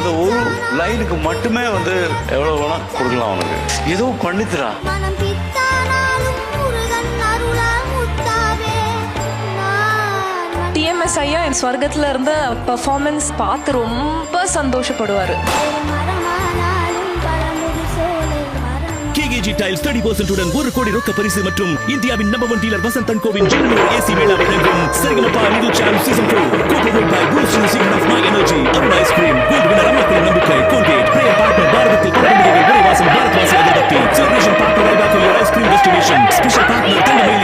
அந்த ஒரு லைனுக்கு மட்டுமே வந்து எவ்வளவு வேணா கொடுக்கலாம் அவனுக்கு. ஏதோ பண்ணித்துறா. டிஎம்எஸ் ஐயா என் ஸ்வர்க்கத்துல இருந்த பெர்ஃபார்மன்ஸ் பார்த்து ரொம்ப சந்தோஷப்படுவாரு. கேகேஜி டைல்ஸ் தேர்ட்டி பர்சன்ட் உடன் ஒரு கோடி ரொக்க பரிசு மற்றும் இந்தியாவின் நம்பர் ஒன் டீலர் வசந்தன் கோவின் ஏசி மேளா வழங்கும் சரிகமப்பா சாம்ப் சீசன் டூ 不是他，我真的没。